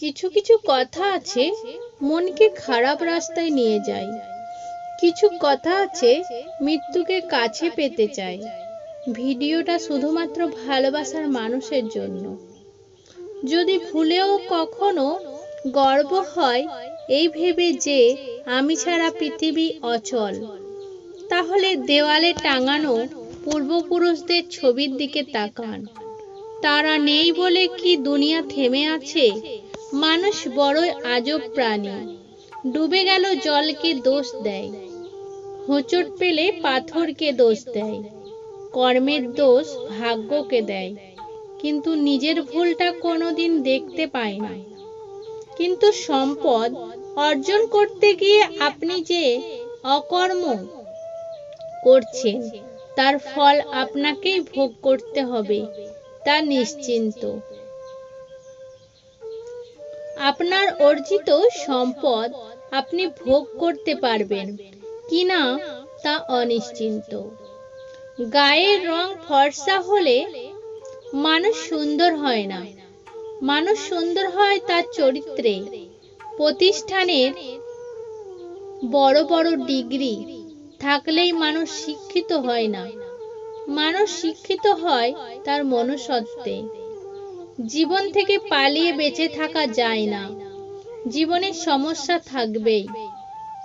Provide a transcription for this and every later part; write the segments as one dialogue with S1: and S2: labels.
S1: কিছু কিছু কথা আছে, মনকে খারাপ রাস্তায় নিয়ে যায়। কিছু কথা আছে, মৃত্যুকে কাছে পেতে চায়। ভিডিওটা শুধুমাত্র ভালোবাসার মানুষের জন্য। যদি ভুলেও কখনো গর্ব হয়, এই ভেবে যে আমি ছাড়া পৃথিবী অচল, তাহলে দেওয়ালে টাঙানো পূর্বপুরুষদের ছবির দিকে তাকান। তারা নেই বলে কি দুনিয়া থেমে আছে? মানুষ বড়ই আজব প্রাণী। ডুবে গেল জলকে দোষ দেয়। হোঁচট পেলে পাথরকে দোষ দেয়। কর্মের দোষ ভাগ্যকে দেয়। কিন্তু নিজের ভুলটা কোনোদিন দেখতে পায় না। কিন্তু সম্পদ অর্জন করতে গিয়ে আপনি যে অকর্ম করছেন, তার ফল আপনাকেই ভোগ করতে হবে, তা নিশ্চিন্ত। আপনার অর্জিত সম্পদ আপনি ভোগ করতে পারবেন, কিনা তা অনিশ্চিন্ত। গায়ের রং ফর্সা হলে মানুষ সুন্দর হয় না। মানুষ সুন্দর হয় তার চরিত্রে। প্রতিষ্ঠানের বড় বড় ডিগ্রি থাকলেই মানুষ শিক্ষিত হয় না। মানুষ শিক্ষিত হয় তার মনুষ্যত্বে। জীবন থেকে পালিয়ে বেঁচে থাকা যায় না। জীবনের সমস্যা থাকবেই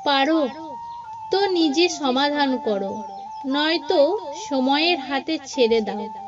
S1: পারো তো নিজে সমাধান করো, নয়তো সময়ের হাতে ছেড়ে দাও।